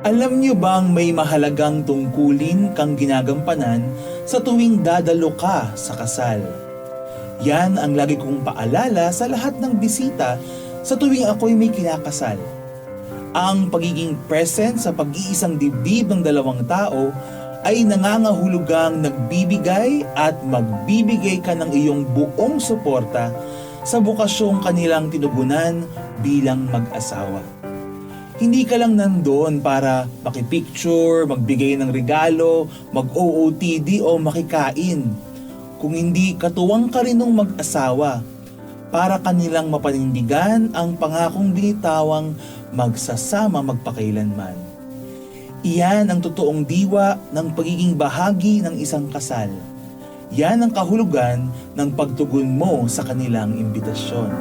Alam niyo bang may mahalagang tungkulin kang ginagampanan sa tuwing dadalo ka sa kasal? Yan ang lagi kong paalala sa lahat ng bisita sa tuwing ako'y may kinakasal. Ang pagiging present sa pag-iisang dibdib ng dalawang tao ay nangangahulugang nagbibigay at magbibigay ka ng iyong buong suporta sa bukasyong kanilang tinugunan bilang mag-asawa. Hindi ka lang nandoon para makipicture, magbigay ng regalo, mag-OOTD o makikain. Kung hindi katuwang ka rin ng mag-asawa para kanilang mapanindigan ang pangakong binitawang magsasama magpakailanman. Iyan ang totoong diwa ng pagiging bahagi ng isang kasal. Yan ang kahulugan ng pagtugon mo sa kanilang imbitasyon.